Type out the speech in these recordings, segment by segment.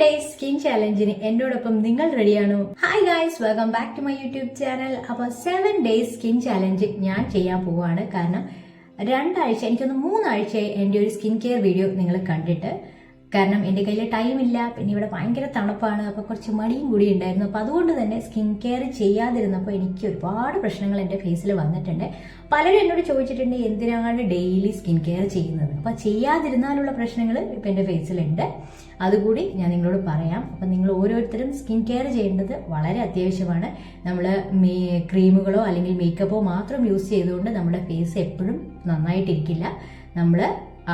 Days skin ചാലഞ്ചിന് എന്നോടൊപ്പം നിങ്ങൾ റെഡിയാണോ hi guys welcome back to my YouTube channel അപ്പോൾ സെവൻ ഡേ സ്കിൻ ചാലഞ്ച് ഞാൻ ചെയ്യാൻ പോവാണ് കാരണം രണ്ടാഴ്ച എനിക്കൊന്ന് മൂന്നാഴ്ചയായി എന്റെ ഒരു സ്കിൻ കെയർ വീഡിയോ നിങ്ങൾ കണ്ടിട്ട്. കാരണം എന്റെ കയ്യിൽ ടൈമില്ല പിന്നെ ഇവിടെ ഭയങ്കര തണുപ്പാണ്. അപ്പോൾ കുറച്ച് മടിയും കൂടി ഉണ്ടായിരുന്നു. അപ്പോൾ അതുകൊണ്ട് തന്നെ സ്കിൻ കെയർ ചെയ്യാതിരുന്നപ്പോൾ എനിക്ക് ഒരുപാട് പ്രശ്നങ്ങൾ എന്റെ ഫേസിൽ വന്നിട്ടുണ്ട്. പലരും എന്നോട് ചോദിച്ചിട്ടുണ്ട് എന്തിനാണ് ഡെയിലി സ്കിൻ കെയർ ചെയ്യുന്നത്? അപ്പോൾ ചെയ്യാതിരുന്നാലുള്ള പ്രശ്നങ്ങൾ ഇപ്പം എന്റെ ഫേസിലുണ്ട് അതുകൂടി ഞാൻ നിങ്ങളോട് പറയാം. അപ്പം നിങ്ങൾ ഓരോരുത്തരും സ്കിൻ കെയർ ചെയ്യേണ്ടത് വളരെ അത്യാവശ്യമാണ്. നമ്മൾ ക്രീമുകളോ അല്ലെങ്കിൽ മേക്കപ്പോ മാത്രം യൂസ് ചെയ്തുകൊണ്ട് നമ്മുടെ ഫേസ് എപ്പോഴും നന്നായിട്ടിരിക്കില്ല. നമ്മൾ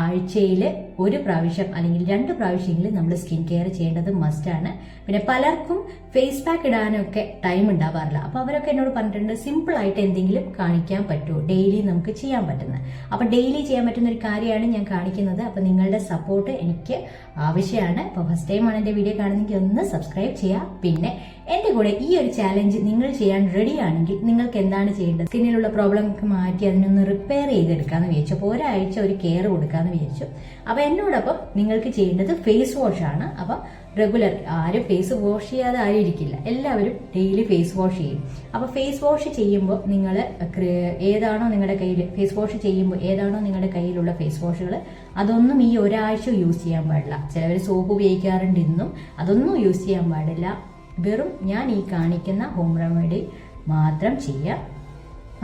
ആഴ്ചയിൽ ഒരു പ്രാവശ്യം അല്ലെങ്കിൽ രണ്ട് പ്രാവശ്യമെങ്കിലും നമ്മൾ സ്കിൻ കെയർ ചെയ്യേണ്ടത് മസ്റ്റാണ് പിന്നെ പലർക്കും ഫേസ് പാക്ക് ഇടാനൊക്കെ ടൈം ഉണ്ടാവാറില്ല. അപ്പോൾ അവരൊക്കെ എന്നോട് പറഞ്ഞിട്ടുണ്ട് സിമ്പിൾ ആയിട്ട് എന്തെങ്കിലും കാണിക്കാൻ പറ്റുമോ ഡെയിലി നമുക്ക് ചെയ്യാൻ പറ്റുന്നത് അപ്പോൾ ഡെയിലി ചെയ്യാൻ പറ്റുന്ന ഒരു കാര്യമാണ് ഞാൻ കാണിക്കുന്നത്. അപ്പോൾ നിങ്ങളുടെ സപ്പോർട്ട് എനിക്ക് ആവശ്യമാണ്. അപ്പോൾ ഫസ്റ്റ് ആണ് എന്റെ വീഡിയോ കാണുന്നെങ്കിൽ ഒന്ന് സബ്സ്ക്രൈബ് ചെയ്യുക പിന്നെ എന്റെ കൂടെ ഈ ഒരു ചാലഞ്ച് നിങ്ങൾ ചെയ്യാൻ റെഡി ആണെങ്കിൽ നിങ്ങൾക്ക് എന്താണ് ചെയ്യേണ്ടത്? സ്കിന്നിലുള്ള പ്രോബ്ലം മാറ്റി അതിനൊന്ന് റിപ്പയർ ചെയ്തെടുക്കാന്ന് വിചാരിച്ചു. ഒരാഴ്ച ഒരു കെയർ കൊടുക്കാന്ന് വിചാരിച്ചു. അപ്പോൾ എന്നോടൊപ്പം നിങ്ങൾക്ക് ചെയ്യേണ്ടത് ഫേസ് വാഷ് ആണ്. അപ്പോൾ റെഗുലർ ആരും ഫേസ് വാഷ് ചെയ്യാതെ ആരും ഇരിക്കില്ല. എല്ലാവരും ഡെയിലി ഫേസ് വാഷ് ചെയ്യും. അപ്പോൾ ഫേസ് വാഷ് ചെയ്യുമ്പോൾ നിങ്ങൾ ഏതാണോ നിങ്ങളുടെ കയ്യിൽ ഫേസ് വാഷ് ചെയ്യുമ്പോൾ ഏതാണോ നിങ്ങളുടെ കയ്യിലുള്ള ഫേസ് വാഷുകൾ അതൊന്നും ഈ ഒരാഴ്ച യൂസ് ചെയ്യാൻ പാടില്ല. ചിലവർ സോപ്പ് ഉപയോഗിക്കാറുണ്ട് ഇന്നും. അതൊന്നും യൂസ് ചെയ്യാൻ പാടില്ല. വെറും ഞാൻ ഈ കാണിക്കുന്ന ഹോം റെമഡി മാത്രം ചെയ്യുക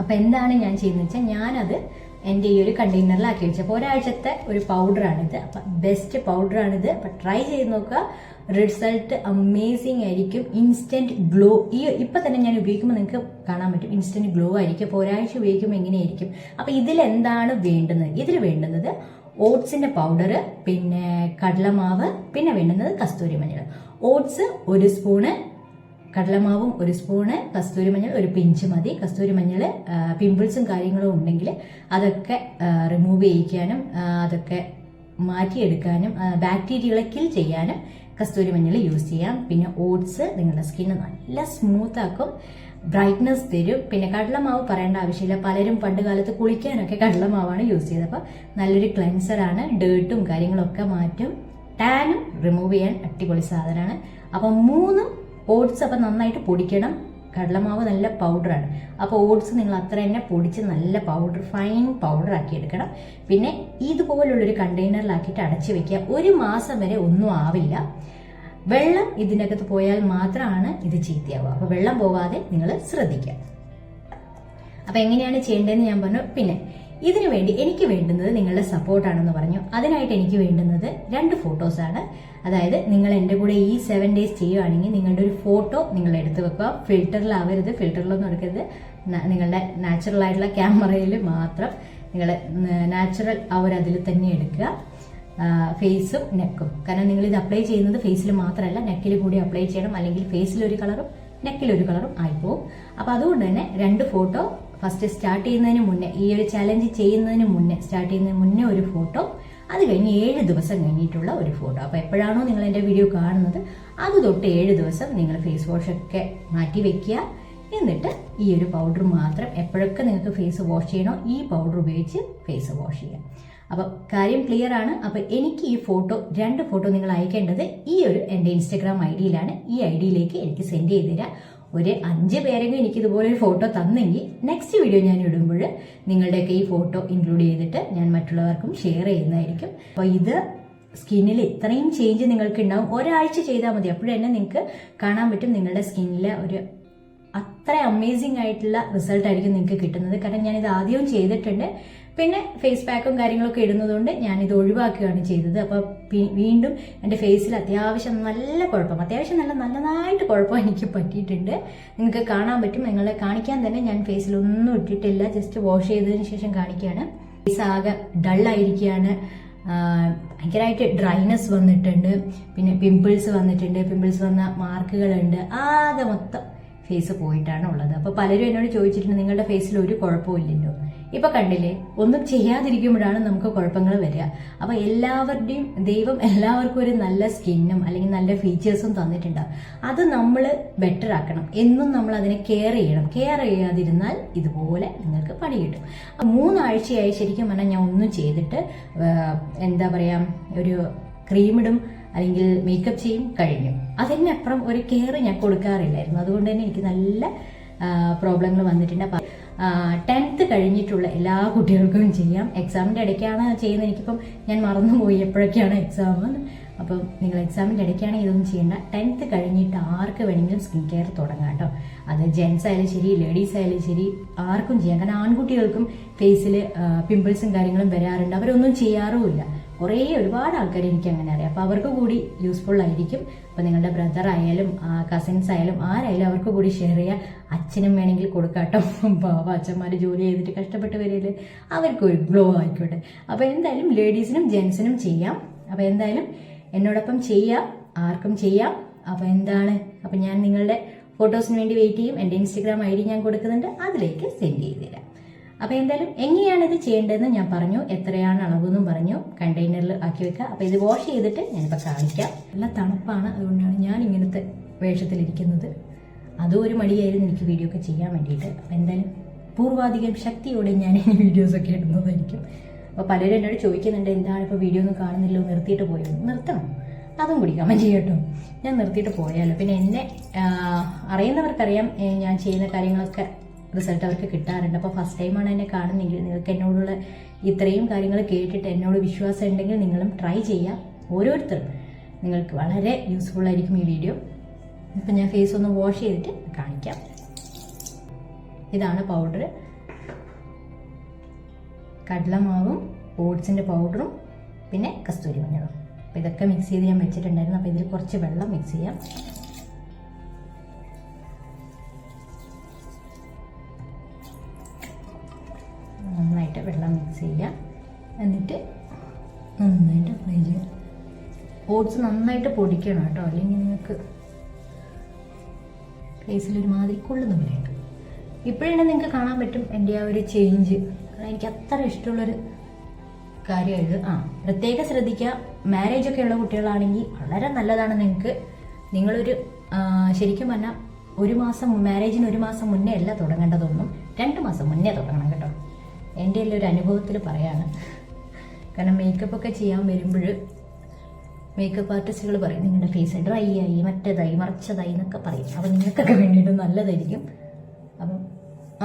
അപ്പോൾ എന്താണ് ഞാൻ ചെയ്യുന്നത് വെച്ചാൽ ഞാനത് എന്റെ ഈ ഒരു കണ്ടെയ്നറിലാക്കി വെച്ചു. അപ്പോൾ ഒരാഴ്ചത്തെ ഒരു പൗഡറാണിത്. അപ്പം ബെസ്റ്റ് പൗഡറാണിത്. അപ്പം ട്രൈ ചെയ്ത് നോക്കുക. റിസൾട്ട് അമേസിങ് ആയിരിക്കും. ഇൻസ്റ്റന്റ് ഗ്ലോ ഈ ഇപ്പം തന്നെ ഞാൻ ഉപയോഗിക്കുമ്പോൾ നിങ്ങൾക്ക് കാണാൻ പറ്റും. ഇൻസ്റ്റന്റ് ഗ്ലോ ആയിരിക്കും. അപ്പോൾ ഒരാഴ്ച ഉപയോഗിക്കുമ്പോൾ എങ്ങനെയായിരിക്കും? അപ്പം ഇതിൽ എന്താണ് വേണ്ടുന്നത്? ഇതിൽ വേണ്ടുന്നത് ഓട്സിന്റെ പൗഡർ പിന്നെ കടലമാവ് പിന്നെ വേണ്ടുന്നത് കസ്തൂരി മഞ്ഞൾ. ഓട്സ് ഒരു സ്പൂണ് കടലമാവും ഒരു സ്പൂണ് കസ്തൂരി മഞ്ഞൾ ഒരു പിഞ്ച് മതി. കസ്തൂരി മഞ്ഞൾ പിമ്പിൾസും കാര്യങ്ങളും ഉണ്ടെങ്കിൽ അതൊക്കെ റിമൂവ് ചെയ്യിക്കാനും അതൊക്കെ മാറ്റിയെടുക്കാനും ബാക്ടീരിയകളെ കിൽ ചെയ്യാനും കസ്തൂരി മഞ്ഞൾ യൂസ് ചെയ്യാം. പിന്നെ ഓട്സ് നിങ്ങളുടെ സ്കിന്ന് നല്ല സ്മൂത്ത് ആക്കും. ബ്രൈറ്റ്നസ് തരും. പിന്നെ കടലമാവ് പറയേണ്ട ആവശ്യമില്ല. പലരും പണ്ട് കാലത്ത് കുളിക്കാനൊക്കെ കടലമാവാണ് യൂസ് ചെയ്തത്. അപ്പോൾ നല്ലൊരു ക്ലെൻസറാണ് ഡേർട്ടും കാര്യങ്ങളൊക്കെ മാറ്റും. ടാനും റിമൂവ് ചെയ്യാൻ അടിപൊളി സാധനമാണ്. അപ്പം മൂന്നും ഓട്സ് അപ്പം നന്നായിട്ട് പൊടിക്കണം. കടലമാവ് നല്ല പൗഡറാണ് അപ്പോൾ ഓട്സ് നിങ്ങൾ അത്ര തന്നെ പൊടിച്ച് നല്ല പൗഡർ ഫൈൻ പൗഡർ ആക്കി എടുക്കണം. പിന്നെ ഇതുപോലുള്ളൊരു കണ്ടെയ്നറിലാക്കിയിട്ട് അടച്ചു വെക്കുക. ഒരു മാസം വരെ ഒന്നും ആവില്ല. വെള്ളം ഇതിനകത്ത് പോയാൽ മാത്രമാണ് ഇത് ചീത്തയാവുക. അപ്പോൾ വെള്ളം പോവാതെ നിങ്ങൾ ശ്രദ്ധിക്കുക. അപ്പൊ എങ്ങനെയാണ് ചെയ്യേണ്ടതെന്ന് ഞാൻ പറഞ്ഞു. പിന്നെ ഇതിനു വേണ്ടി എനിക്ക് വേണ്ടുന്നത് നിങ്ങളുടെ സപ്പോർട്ടാണെന്ന് പറഞ്ഞു. അതിനായിട്ട് എനിക്ക് വേണ്ടുന്നത് രണ്ട് ഫോട്ടോസാണ് അതായത് നിങ്ങൾ എന്റെ കൂടെ ഈ സെവൻ ഡേയ്സ് ചെയ്യുകയാണെങ്കിൽ നിങ്ങളുടെ ഒരു ഫോട്ടോ നിങ്ങൾ എടുത്ത് വെക്കുക. ഫിൽറ്ററിലാവരുത് ഫിൽറ്ററിലൊന്നും എടുക്കരുത്. നിങ്ങളുടെ നാച്ചുറൽ ആയിട്ടുള്ള ക്യാമറയിൽ മാത്രം നിങ്ങൾ നാച്ചുറൽ ഒരു അതിൽ തന്നെ എടുക്കുക. ഫേസും നെക്കും കാരണം നിങ്ങൾ ഇത് അപ്ലൈ ചെയ്യുന്നത് ഫേസിൽ മാത്രമല്ല നെക്കിൽ കൂടി അപ്ലൈ ചെയ്യണം. അല്ലെങ്കിൽ ഫേസിൽ ഒരു കളറും നെക്കിൽ ഒരു കളറും ആയിപ്പോവും. അപ്പോൾ അതുകൊണ്ട് തന്നെ രണ്ട് ഫോട്ടോ ഫസ്റ്റ് സ്റ്റാർട്ട് ചെയ്യുന്നതിന് മുന്നേ ഈ ഒരു ചലഞ്ച് ചെയ്യുന്നതിന് മുന്നേ സ്റ്റാർട്ട് ചെയ്യുന്നതിന് മുന്നേ ഒരു ഫോട്ടോ അത് കഴിഞ്ഞ് ഏഴ് ദിവസം കഴിഞ്ഞിട്ടുള്ള ഒരു ഫോട്ടോ അപ്പോൾ എപ്പോഴാണോ നിങ്ങൾ എന്റെ വീഡിയോ കാണുന്നത് അത് തൊട്ട് ഏഴ് ദിവസം നിങ്ങൾ ഫേസ് വാഷ് ഒക്കെ മാറ്റി വെക്കുക. എന്നിട്ട് ഈ ഒരു പൗഡർ മാത്രം എപ്പോഴൊക്കെ നിങ്ങൾക്ക് ഫേസ് വാഷ് ചെയ്യണോ ഈ പൗഡർ ഉപയോഗിച്ച് ഫേസ് വാഷ് ചെയ്യാം അപ്പോൾ കാര്യം ക്ലിയർ ആണ്. അപ്പോൾ എനിക്ക് ഈ ഫോട്ടോ രണ്ട് ഫോട്ടോ നിങ്ങൾ അയക്കേണ്ടത് ഈ ഒരു എന്റെ ഇൻസ്റ്റഗ്രാം ഐ ഡിയിലാണ്. ഈ ഐ ഡിയിലേക്ക് എനിക്ക് സെൻഡ് ചെയ്ത് തരാം. ഒരു അഞ്ച് പേരെങ്കിലും എനിക്ക് ഇതുപോലെ ഒരു ഫോട്ടോ തന്നെങ്കിൽ നെക്സ്റ്റ് വീഡിയോ ഞാൻ ഇടുമ്പോൾ നിങ്ങളുടെയൊക്കെ ഈ ഫോട്ടോ ഇൻക്ലൂഡ് ചെയ്തിട്ട് ഞാൻ മറ്റുള്ളവർക്കും ഷെയർ ചെയ്യുന്നതായിരിക്കും. അപ്പോൾ ഇത് സ്കിന്നിൽ ഇത്രയും ചേഞ്ച് നിങ്ങൾക്ക് ഉണ്ടാവും ഒരാഴ്ച ചെയ്താൽ മതി. അപ്പോഴന്നെ നിങ്ങൾക്ക് കാണാൻ പറ്റും നിങ്ങളുടെ സ്കിന്നിലെ ഒരു അത്ര അമേസിംഗ് ആയിട്ടുള്ള റിസൾട്ട് ആയിരിക്കും നിങ്ങൾക്ക് കിട്ടുന്നത്. കാരണം ഞാനിത് ആദ്യവും ചെയ്തിട്ടുണ്ട്. പിന്നെ ഫേസ് പാക്കും കാര്യങ്ങളൊക്കെ ഇടുന്നതുകൊണ്ട് ഞാനിത് ഒഴിവാക്കുകയാണ് ചെയ്തത്. അപ്പോൾ വീണ്ടും എന്റെ ഫേസിൽ അത്യാവശ്യം നല്ല കുഴപ്പം അത്യാവശ്യം നല്ല നല്ലതായിട്ട് കുഴപ്പം എനിക്ക് പറ്റിയിട്ടുണ്ട്. നിങ്ങൾക്ക് കാണാൻ പറ്റും. നിങ്ങളെ കാണിക്കാൻ തന്നെ ഞാൻ ഫേസിലൊന്നും ഇട്ടിട്ടില്ല. ജസ്റ്റ് വാഷ് ചെയ്തതിന് ശേഷം കാണിക്കുകയാണ്. ഫേസ് ആകെ ഡള്ളായിരിക്കുകയാണ് ഭയങ്കരമായിട്ട് ഡ്രൈനെസ് വന്നിട്ടുണ്ട്. പിന്നെ പിമ്പിൾസ് വന്നിട്ടുണ്ട്. പിമ്പിൾസ് വന്ന മാർക്കുകളുണ്ട്. ആകെ മൊത്തം ഫേസ് പോയിട്ടാണ് ഉള്ളത്. അപ്പോൾ പലരും എന്നോട് ചോദിച്ചിട്ടുണ്ട് നിങ്ങളുടെ ഫേസിൽ ഒരു കുഴപ്പമില്ലല്ലോ ഇപ്പൊ കണ്ടില്ലേ? ഒന്നും ചെയ്യാതിരിക്കുമ്പോഴാണ് നമുക്ക് കുഴപ്പങ്ങൾ വരിക. അപ്പൊ എല്ലാവരുടെയും ദൈവം എല്ലാവർക്കും ഒരു നല്ല സ്കിന്നും അല്ലെങ്കിൽ നല്ല ഫീച്ചേഴ്സും തന്നിട്ടുണ്ടാവും അത് നമ്മൾ ബെറ്റർ ആക്കണം. എന്നും നമ്മൾ അതിനെ കെയർ ചെയ്യണം. കെയർ ചെയ്യാതിരുന്നാൽ ഇതുപോലെ നിങ്ങൾക്ക് പണി കിട്ടും. മൂന്നാഴ്ചയായി ശരിക്കും പറഞ്ഞാൽ ഞാൻ ഒന്നും ചെയ്തിട്ട് എന്താ പറയാ ഒരു ക്രീമിടും അല്ലെങ്കിൽ മേക്കപ്പ് ചെയ്യും കഴിഞ്ഞു. അതിനപ്പുറം ഒരു കെയർ ഞാൻ കൊടുക്കാറില്ലായിരുന്നു. അതുകൊണ്ട് തന്നെ എനിക്ക് നല്ല പ്രോബ്ലങ്ങൾ വന്നിട്ടുണ്ട്. അപ്പം ടെൻത്ത് കഴിഞ്ഞിട്ടുള്ള എല്ലാ കുട്ടികൾക്കും ചെയ്യാം. എക്സാമിന്റെ ഇടയ്ക്കാണ് ചെയ്യുന്നത്. എനിക്കിപ്പം ഞാൻ മറന്നുപോയി എപ്പോഴൊക്കെയാണ് എക്സാം. അപ്പം നിങ്ങൾ എക്സാമിന്റെ ഇടയ്ക്കാണ് ഇതൊന്നും ചെയ്യേണ്ട. ടെൻത്ത് കഴിഞ്ഞിട്ട് ആർക്ക് വേണമെങ്കിലും സ്കിൻ കെയർ തുടങ്ങാം കേട്ടോ. അത് ജെൻസ് ആയാലും ശരി ലേഡീസ് ആയാലും ശരി ആർക്കും ചെയ്യാം. കാരണം ആൺകുട്ടികൾക്കും ഫേസിൽ പിമ്പിൾസും കാര്യങ്ങളും വരാറുണ്ട്. അവരൊന്നും ചെയ്യാറുമില്ല. കുറേ ഒരുപാട് ആൾക്കാർ എനിക്ക് അങ്ങനെ അറിയാം. അപ്പോൾ അവർക്ക് കൂടി യൂസ്ഫുൾ ആയിരിക്കും. അപ്പോൾ നിങ്ങളുടെ ബ്രദർ ആയാലും കസിൻസ് ആയാലും ആരായാലും അവർക്ക് കൂടി ഷെയർ ചെയ്യാം അച്ഛനും വേണമെങ്കിൽ കൊടുക്കാട്ടോ. പാവ അച്ഛന്മാർ ജോലി ചെയ്തിട്ട് കഷ്ടപ്പെട്ട് വരില്ലേ അവർക്കൊരു ഗ്ലോ ആയിക്കോട്ടെ. അപ്പോൾ എന്തായാലും ലേഡീസിനും ജെൻസിനും ചെയ്യാം. അപ്പോൾ എന്തായാലും എന്നോടൊപ്പം ചെയ്യാം. ആർക്കും ചെയ്യാം. അപ്പോൾ എന്താണ്? അപ്പോൾ ഞാൻ നിങ്ങളുടെ ഫോട്ടോസിന് വേണ്ടി വെയിറ്റ് ചെയ്യും. എന്റെ ഇൻസ്റ്റഗ്രാം ഐ ഡി ഞാൻ കൊടുക്കുന്നുണ്ട്. അതിലേക്ക് സെൻഡ് ചെയ്തു തരാം അപ്പോൾ എന്തായാലും എങ്ങനെയാണ് ഇത് ചെയ്യേണ്ടതെന്ന് ഞാൻ പറഞ്ഞു. എത്രയാണ് അളവെന്നും പറഞ്ഞു. കണ്ടെയ്നറിൽ ആക്കി വെക്കുക അപ്പോൾ ഇത് വാഷ് ചെയ്തിട്ട് ഞാനിപ്പോൾ കാണിക്കാം. നല്ല തണുപ്പാണ് അതുകൊണ്ടാണ് ഞാൻ ഇങ്ങനത്തെ വേഷത്തിലിരിക്കുന്നത് അതും ഒരു മടിയായിരുന്നു എനിക്ക് വീഡിയോ ഒക്കെ ചെയ്യാൻ വേണ്ടിയിട്ട്. അപ്പോൾ എന്തായാലും പൂർവാധികം ശക്തിയോടെ ഞാൻ ഈ വീഡിയോസൊക്കെ ഇടുന്നതായിരിക്കും. അപ്പോൾ പലരും എന്നോട് ചോദിക്കുന്നുണ്ട് എന്താണ് ഇപ്പോൾ വീഡിയോ ഒന്നും കാണുന്നില്ലോ നിർത്തിയിട്ട് പോയോ? നിർത്തണം. അതും കൂടി കമന്റ് ചെയ്യട്ടോ ഞാൻ നിർത്തിയിട്ട് പോയാലോ? പിന്നെ എന്നെ അറിയുന്നവർക്കറിയാം ഞാൻ ചെയ്യുന്ന കാര്യങ്ങളൊക്കെ റിസൾട്ട് അവർക്ക് കിട്ടാറുണ്ട്. അപ്പോൾ ഫസ്റ്റ് ടൈമാണ് എന്നെ കാണുന്നെങ്കിൽ നിങ്ങൾക്ക് എന്നോടുള്ള ഇത്രയും കാര്യങ്ങൾ കേട്ടിട്ട് എന്നോട് വിശ്വാസം ഉണ്ടെങ്കിൽ നിങ്ങളും ട്രൈ ചെയ്യാം ഓരോരുത്തരും. നിങ്ങൾക്ക് വളരെ യൂസ്ഫുൾ ആയിരിക്കും ഈ വീഡിയോ ഇപ്പം ഞാൻ ഫേസ് ഒന്ന് വാഷ് ചെയ്തിട്ട് കാണിക്കാം. ഇതാണ് പൗഡർ കടലമാവും ഓട്സിന്റെ പൗഡറും പിന്നെ കസ്തൂരി മഞ്ഞളും. അപ്പോൾ ഇതൊക്കെ മിക്സ് ചെയ്ത് ഞാൻ വെച്ചിട്ടുണ്ടായിരുന്നു. അപ്പോൾ ഇതിൽ കുറച്ച് വെള്ളം മിക്സ് ചെയ്യാം. വെള്ളം മിക്സ് ചെയ്യുക എന്നിട്ട് നന്നായിട്ട് അപ്ലൈ ചെയ്യുക ഓട്സ് നന്നായിട്ട് പൊടിക്കണം കേട്ടോ. അല്ലെങ്കിൽ നിങ്ങൾക്ക് ഫേസിൽ ഒരുമാതിരി കൊള്ളുന്ന പോലെയുണ്ട് ഇപ്പോഴാണ് നിങ്ങൾക്ക് കാണാൻ പറ്റും എന്റെ ആ ഒരു ചേഞ്ച് എനിക്ക് അത്ര ഇഷ്ടമുള്ളൊരു കാര്യമായത്. ആ പ്രത്യേകം ശ്രദ്ധിക്കുക. മാരേജ് ഒക്കെ ഉള്ള കുട്ടികളാണെങ്കിൽ വളരെ നല്ലതാണ് നിങ്ങൾക്ക്. നിങ്ങളൊരു ശരിക്കും പറഞ്ഞാൽ ഒരു മാസം മാരേജിന് ഒരു മാസം മുന്നേ അല്ല തുടങ്ങേണ്ടതൊന്നും രണ്ട് മാസം മുന്നേ തുടങ്ങണം. എന്റെ ഒരു അനുഭവത്തിൽ പറയാണ്. കാരണം മേക്കപ്പ് ഒക്കെ ചെയ്യാൻ വരുമ്പോൾ മേക്കപ്പ് ആർട്ടിസ്റ്റുകൾ പറയും നിങ്ങളുടെ ഫേസ് ഡ്രൈ ആയി മറ്റേതായി മറച്ചതായി എന്നൊക്കെ പറയും. അപ്പം നിങ്ങൾക്കൊക്കെ വേണ്ടിയിട്ട് നല്ലതായിരിക്കും. അപ്പം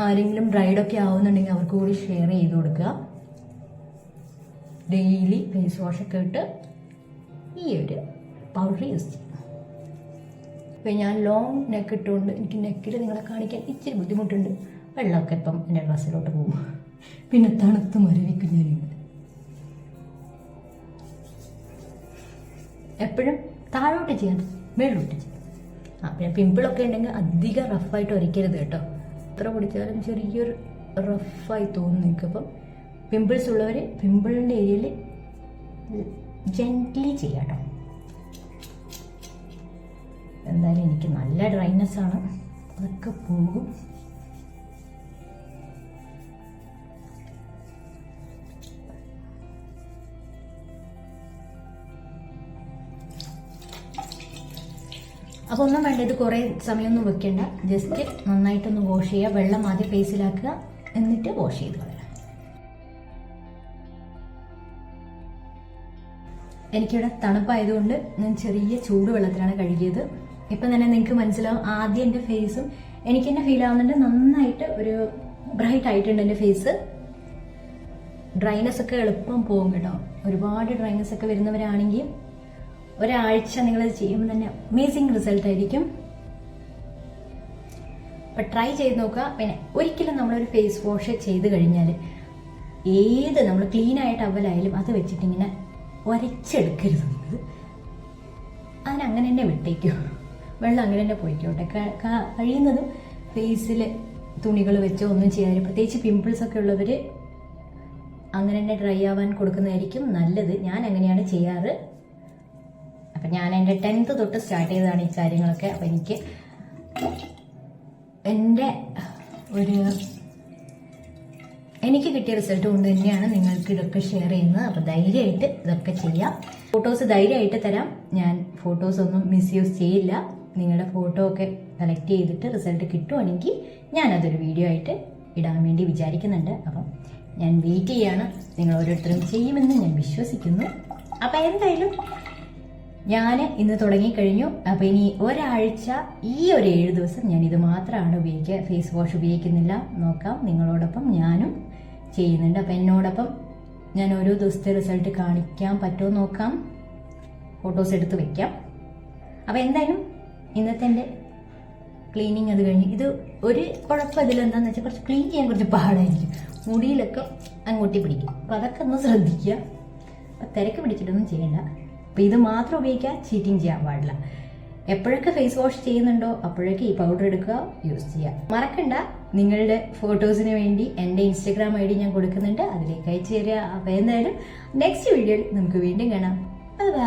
ആരെങ്കിലും ഡ്രൈഡൊക്കെ ആവുന്നുണ്ടെങ്കിൽ അവർക്ക് കൂടി ഷെയർ ചെയ്ത് കൊടുക്കുക. ഡെയിലി ഫേസ് വാഷൊക്കെ ഇട്ട് ഈ ഒരു പൗഡർ യൂസ് ചെയ്യുക ഇപ്പം ഞാൻ ലോങ് നെക്ക് ഇട്ടുകൊണ്ട് എനിക്ക് നെക്കിൽ നിങ്ങളെ കാണിക്കാൻ ഇച്ചിരി ബുദ്ധിമുട്ടുണ്ട്. വെള്ളമൊക്കെ ഇപ്പം എന്റെ ഡ്രസ്സിലോട്ട് പോകും. പിന്നെ തണുത്ത് മരവിക്കും ഞാനിവിടെ. എപ്പോഴും താഴോട്ട് ചെയ്യാൻ മേളോട്ട് ചെയ്യാം. ആ പിന്നെ പിമ്പിളൊക്കെ ഉണ്ടെങ്കിൽ അധികം റഫായിട്ട് ഒരിക്കരുത് കേട്ടോ. എത്ര പിടിച്ചാലും ചെറിയൊരു റഫായി തോന്നും നിങ്ങൾക്ക് അപ്പം പിമ്പിൾസ് ഉള്ളവർ പിമ്പിളിന്റെ ഏരിയയിൽ ജെന്റ്ലി ചെയ്യാട്ടോ എന്തായാലും എനിക്ക് നല്ല ഡ്രൈനെസ് ആണ്. അതൊക്കെ പോകും. അപ്പോൾ ഒന്നും വേണ്ട ഇത് കുറേ സമയമൊന്നും വെക്കേണ്ട. ജസ്റ്റ് നന്നായിട്ടൊന്ന് വാഷ് ചെയ്യുക. വെള്ളം ആദ്യം ഫേസിലാക്കുക എന്നിട്ട് വാഷ് ചെയ്ത് കളയാം. എനിക്കിവിടെ തണുപ്പായതുകൊണ്ട് ഞാൻ ചെറിയ ചൂടുവെള്ളത്തിലാണ് കഴുകിയത്. ഇപ്പം തന്നെ നിങ്ങൾക്ക് മനസ്സിലാവും ആദ്യം എന്റെ ഫേസും എനിക്ക് തന്നെ ഫീൽ ആവുന്നുണ്ട്. നന്നായിട്ട് ഒരു ബ്രൈറ്റ് ആയിട്ടുണ്ട് എന്റെ ഫേസ് ഡ്രൈനസ് ഒക്കെ എളുപ്പം പോകും കേട്ടോ. ഒരുപാട് ഡ്രൈനസ് ഒക്കെ വരുന്നവരാണെങ്കിൽ ഒരാഴ്ച നിങ്ങൾ ചെയ്യുമ്പോൾ തന്നെ അമേസിങ് റിസൾട്ട് ആയിരിക്കും. അപ്പം ട്രൈ ചെയ്ത് നോക്കുക. പിന്നെ ഒരിക്കലും നമ്മളൊരു ഫേസ് വാഷ് ചെയ്ത് കഴിഞ്ഞാൽ ഏത് നമ്മൾ ക്ലീൻ ആയിട്ട് അവലായാലും അത് വെച്ചിട്ടിങ്ങനെ ഒരച്ചെടുക്കരുത് നിങ്ങൾ. അതിനങ്ങനെ തന്നെ വിട്ടേക്കോ. വെള്ളം അങ്ങനെ തന്നെ പോയിക്കോട്ടെ. കഴിയുന്നതും ഫേസിൽ തുണികൾ വെച്ചോ ഒന്നും ചെയ്യാതെ പ്രത്യേകിച്ച് പിമ്പിൾസ് ഒക്കെ ഉള്ളവർ അങ്ങനെ തന്നെ ഡ്രൈ ആവാൻ കൊടുക്കുന്നതായിരിക്കും നല്ലത്. ഞാൻ അങ്ങനെയാണ് ചെയ്യാറ്. അപ്പം ഞാൻ എന്റെ ടെൻത്ത് തൊട്ട് സ്റ്റാർട്ട് ചെയ്തതാണ് ഈ കാര്യങ്ങളൊക്കെ. അപ്പം എനിക്ക് എന്റെ ഒരു എനിക്ക് കിട്ടിയ റിസൾട്ട് കൊണ്ട് തന്നെയാണ് നിങ്ങൾക്ക് ഇതൊക്കെ ഷെയർ ചെയ്യുന്നത്. അപ്പോൾ ധൈര്യമായിട്ട് ഇതൊക്കെ ചെയ്യാം. ഫോട്ടോസ് ധൈര്യമായിട്ട് തരാം. ഞാൻ ഫോട്ടോസ് ഒന്നും മിസ്യൂസ് ചെയ്യില്ല. നിങ്ങളുടെ ഫോട്ടോ ഒക്കെ കളക്ട് ചെയ്തിട്ട് റിസൾട്ട് കിട്ടുവാണെങ്കിൽ ഞാനതൊരു വീഡിയോ ആയിട്ട് ഇടാൻ വേണ്ടി വിചാരിക്കുന്നുണ്ട്. അപ്പം ഞാൻ വെയിറ്റ് ചെയ്യാണ്. നിങ്ങൾ ഓരോരുത്തരും ചെയ്യുമെന്ന് ഞാൻ വിശ്വസിക്കുന്നു. അപ്പം എന്തായാലും ഞാൻ ഇന്ന് തുടങ്ങിക്കഴിഞ്ഞു. അപ്പൊ ഇനി ഒരാഴ്ച ഈ ഒരു ഏഴ് ദിവസം ഞാൻ ഇത് മാത്രമാണ് ഉപയോഗിക്കുക. ഫേസ് വാഷ് ഉപയോഗിക്കുന്നില്ല. നോക്കാം. നിങ്ങളോടൊപ്പം ഞാനും ചെയ്യുന്നുണ്ട്. അപ്പൊ എന്നോടൊപ്പം ഞാൻ ഓരോ ദിവസത്തെ റിസൾട്ട് കാണിക്കാൻ പറ്റുമോ നോക്കാം. ഫോട്ടോസ് എടുത്ത് വെക്കാം. അപ്പൊ എന്തായാലും ഇന്നത്തെ എന്റെ ക്ലീനിങ് അത് കഴിഞ്ഞ് ഇത് ഒരു കുഴപ്പം ഇതിലെന്താന്ന് വെച്ചാൽ കുറച്ച് ക്ലീൻ ചെയ്യാൻ കുറച്ച് പാടായിരിക്കും. മുടിയിലൊക്കെ അങ്ങോട്ടി പിടിക്കും. അപ്പൊ അതൊക്കെ ഒന്ന് ശ്രദ്ധിക്കുക. തിരക്ക് പിടിച്ചിട്ടൊന്നും ചെയ്യണ്ട. അപ്പൊ ഇത് മാത്രം ഉപയോഗിക്കുക ചീറ്റിംഗ് ചെയ്യാൻ പാടില്ല. എപ്പോഴൊക്കെ ഫേസ് വാഷ് ചെയ്യുന്നുണ്ടോ അപ്പോഴൊക്കെ ഈ പൗഡർ എടുക്കുക യൂസ് ചെയ്യുക. മറക്കണ്ട നിങ്ങളുടെ ഫോട്ടോസിന് വേണ്ടി എന്റെ ഇൻസ്റ്റഗ്രാം ഐ ഡി ഞാൻ കൊടുക്കുന്നുണ്ട് അതിലേക്ക് അയച്ചു തരിക. അപ്പോൾ എന്തായാലും നെക്സ്റ്റ് വീഡിയോയിൽ നമുക്ക് വീണ്ടും കാണാം. ബൈ